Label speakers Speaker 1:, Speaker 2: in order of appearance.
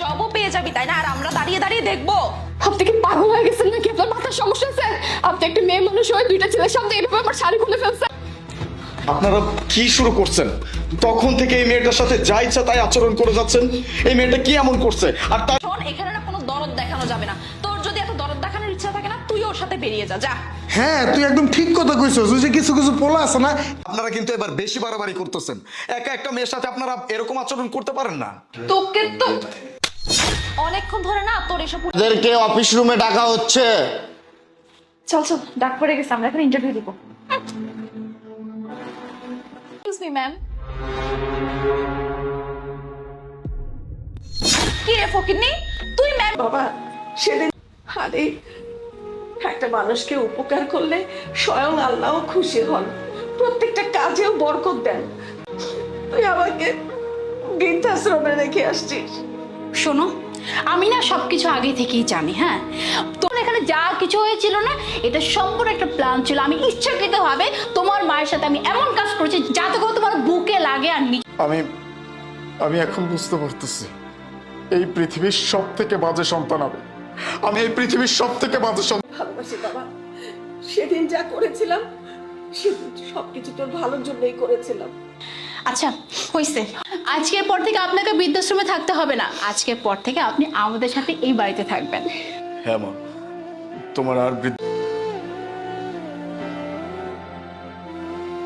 Speaker 1: জবও পেয়ে যাবি তাই না? আর আমরা দাঁড়িয়ে দাঁড়িয়ে দেখব।
Speaker 2: আপনি কি পাগল হয়ে গেছেন নাকি? আপনার মাথার সমস্যা আছে? আপনি একটা মেয়ে মানুষ হয়ে দুইটা ছেলের সামনে এইভাবে আমার শাড়ি খুলে
Speaker 3: আপনারা কি শুরু করছেন? তখন থেকে এই মেয়েটার সাথে যা ইচ্ছা তাই আচরণ করে যাচ্ছেন। এই মেয়েটা কি এমন করছে? আর তার
Speaker 1: এখানে না কোনো দরদ দেখানো যাবে না। তোর যদি এত দরদ দেখানোর ইচ্ছা থাকে না ওর সাথে বেরিয়ে যা যা।
Speaker 4: হ্যাঁ তুই একদম ঠিক কথা কইছস ওই যে কিছু কিছু পোলা আছে না?
Speaker 3: আপনারা কিন্তু এবার বেশি বাড়াবাড়ি করতেছেন। একা একটা মেয়ের সাথে আপনারা এরকম আচরণ করতে পারেন না।
Speaker 1: তোকে তো অনেকক্ষণ ধরে না তোর এসব
Speaker 5: ওদেরকে অফিস রুমে ডাকা হচ্ছে।
Speaker 1: চল চল ডাক পড়ে গেছে আমরা এখন ইন্টারভিউ দিব। এক্সকিউজ মি ম্যাম কি রে ফকিরনি তুই ম্যাম
Speaker 6: বাবা সেদিন আরে একটা মানুষকে উপকার করলে স্বয়ং আল্লাহও খুশি হন। প্রত্যেকটা কাজেও বরকত দেন। তুই আমাকে বৃদ্ধাশ্রমে রেখে আসছিস।
Speaker 7: শোনো আমি না সবকিছু আগে থেকেই জানি হ্যাঁ? তোমার এখানে যা কিছু হয়েছিল না এটা সম্পূর্ণ একটা প্ল্যান ছিল। আমি ইচ্ছাকৃত ভাবে তোমার মায়ের সাথে আমি এমন কাজ করেছি যাতে করে তোমার বুকে লাগে আর নি-
Speaker 4: আমি আমি এখন বুঝতে পারতেছি। এই পৃথিবীর সব থেকে বাজে সন্তান হবে আমি এই পৃথিবীর সব থেকে বাজে
Speaker 6: ভালোবাসি বাবা। সেদিন যা করেছিলাম সেদিন সবকিছু তোর ভালোর জন্যই করেছিলাম।
Speaker 7: আচ্ছা হইছে। আজকের পর থেকে আপনাকে বৃদ্ধাশ্রমে থাকতে হবে না। আজকের পর থেকে আপনি আমাদের সাথে এই বাড়িতে থাকবেন।
Speaker 3: হ্যাঁ মা তোমার আর বৃদ্ধ